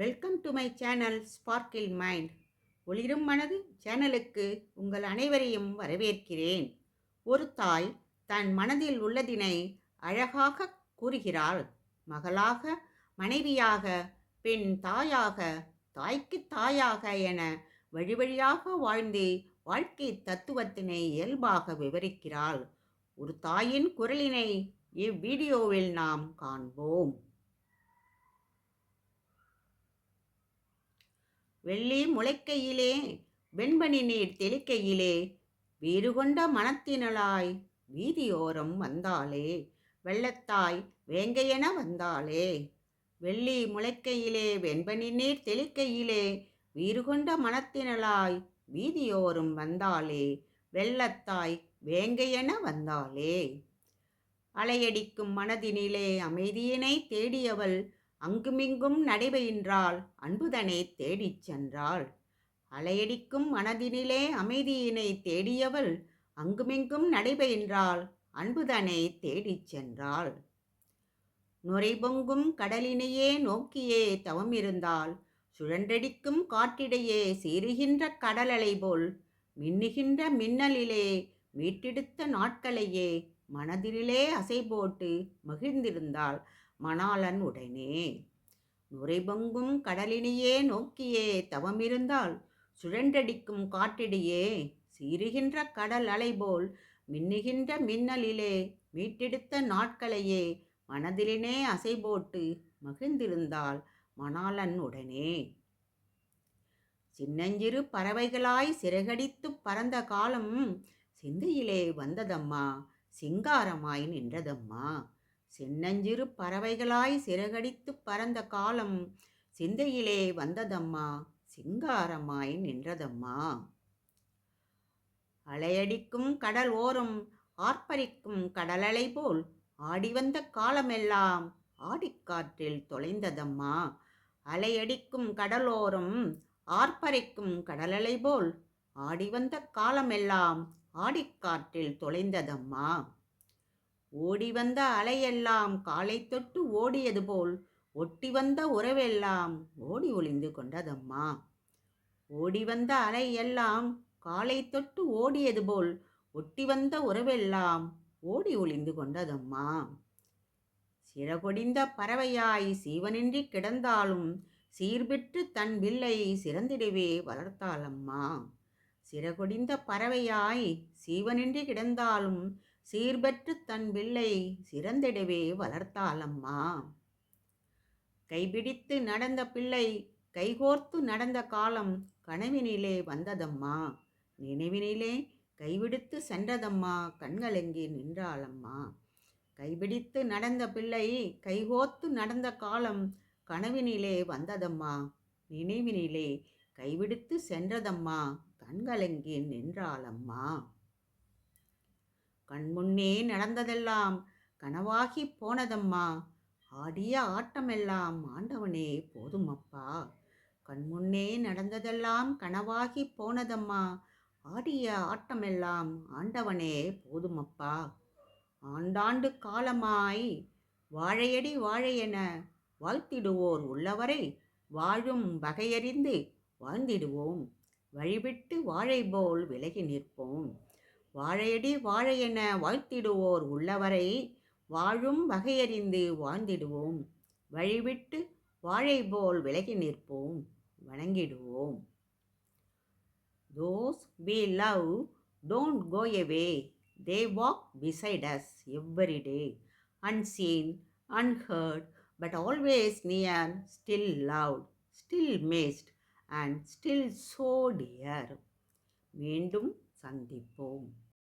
Welcome to my channel Sparkle Mind. ஒளிரும் மனது சேனலுக்கு உங்கள் அனைவரையும் வரவேற்கிறேன். ஒரு தாய் தன் மனதில் உள்ளதினை அழகாக கூறுகிறாள். மகளாக மனைவியாக பெண் தாயாக தாய்க்கு தாயாக என வழி வழியாக வாழ்ந்து வாழ்க்கை தத்துவத்தினை இயல்பாக விவரிக்கிறாள். ஒரு தாயின் குரலினை இவ்வீடியோவில் நாம் காண்போம். வெள்ளி முளைக்கையிலே வெண்பனி நீர் தெளிக்கையிலே வீறு கொண்ட மனத்தினளாய் வீதியோரம் வந்தாளே வெள்ளத்தாய் வேங்கையென வந்தாளே. வெள்ளி முளைக்கையிலே வெண்பனி நீர் தெளிக்கையிலே வீறு கொண்ட மனத்தினளாய் வீதியோரும் வந்தாளே வெள்ளத்தாய் வேங்கையென வந்தாளே. அலையடிக்கும் மனதினிலே அமைதியினை தேடியவள் அங்குமிங்கும் நடைபெயின்றாள் அன்புதனை தேடிச் சென்றாள். அலையடிக்கும் மனதினிலே அமைதியினை தேடியவள் அங்குமிங்கும் நடைபெயின்றாள் அன்புதனை தேடிச் சென்றாள். நுரைபொங்கும் கடலினையே நோக்கியே தவமிருந்தாள் சுழன்றடிக்கும் காற்றிடையே சீறுகின்ற கடலலை போல் மின்னுகின்ற மின்னலிலே மீட்டெடுத்த நாட்களையே மனதிலே அசை போட்டு மகிழ்ந்திருந்தாள். மணாளன் உடனே நுரைபொங்கும் கடலினையே நோக்கியே தவமிருந்தால் சுழன்றடிக்கும் காற்றிடையே சீறுகின்ற கடல் அலைபோல் மின்னுகின்ற மின்னலிலே மீட்டெடுத்த நாட்களையே மனதிலினே அசை போட்டு மகிழ்ந்திருந்தாள் மணாளன் உடனே. சின்னஞ்சிறு பறவைகளாய் சிறகடித்து பறந்த காலம் சிந்தையிலே வந்ததம்மா சிங்காரமாய் நின்றதம்மா சின்னஞ்சிறு பறவைகளாய் சிறகடித்து பறந்த காலம் சிந்தையிலே வந்ததம்மா சிங்காரமாய் நின்றதம்மா. அலையடிக்கும் கடல் ஓரம் ஆர்ப்பரிக்கும் கடலலை போல் ஆடி வந்த காலமெல்லாம் ஆடிக்காற்றில் தொலைந்ததம்மா. அலையடிக்கும் கடலோரம் ஆர்ப்பரிக்கும் கடலலை போல் ஆடி வந்த காலமெல்லாம் ஆடிக்காற்றில் தொலைந்ததம்மா. ஓடி வந்த அலையெல்லாம் காலை தொட்டு ஓடியது போல் ஒட்டி வந்த உறவெல்லாம் ஓடி ஒளிந்து கொண்டதம்மா. ஓடி வந்த அலை எல்லாம் காலை தொட்டு ஓடியது போல் ஒட்டி வந்த உறவெல்லாம் ஓடி ஒளிந்து கொண்டதம்மா. சிறகொடிந்த பறவையாய் சீவனின்றி கிடந்தாலும் சீர்பெற்று தன் வில்லை சிறந்திடவே வளர்த்தாளம்மா. சிறகொடிந்த பறவையாய் சீவனின்றி கிடந்தாலும் சீர்பற்று தன் பிள்ளை சிறந்திடவே வளர்த்தாளம்மா. கைபிடித்து நடந்த பிள்ளை கைகோர்த்து நடந்த காலம் கனவினிலே வந்ததம்மா. நினைவினிலே கைவிடுத்து சென்றதம்மா. கண்களெங்கே நின்றாளம்மா. கைபிடித்து நடந்த பிள்ளை கைகோத்து நடந்த காலம் கனவினிலே வந்ததம்மா. நினைவினிலே கைவிடுத்து சென்றதம்மா. கண்களெங்கே நின்றாளம்மா. கண்முன்னே நடந்ததெல்லாம் கனவாகி போனதம்மா. ஆடிய ஆட்டமெல்லாம் ஆண்டவனே போதுமப்பா. கண்முன்னே நடந்ததெல்லாம் கனவாகி போனதம்மா. ஆடிய ஆட்டமெல்லாம் ஆண்டவனே போதுமப்பா. ஆண்டாண்டு காலமாய் வாழையடி வாழையென வாழ்த்திடுவோர் உள்ளவரை வாழும் வகையறிந்து வாழ்ந்திடுவோம். வழிவிட்டு வாழை போல் விலகி நிற்போம். வாழையடி வாழை என வாழ்த்திடுவோர் உள்ளவரை வாழும் வகையறிந்து வாழ்ந்திடுவோம் வழிவிட்டு வாழை போல் விலகி நிற்போம் வணங்கிடுவோம் those we love don't go away they walk beside us every day unseen unheard but always near still loved still missed and still so dear மீண்டும் சந்திப்போம்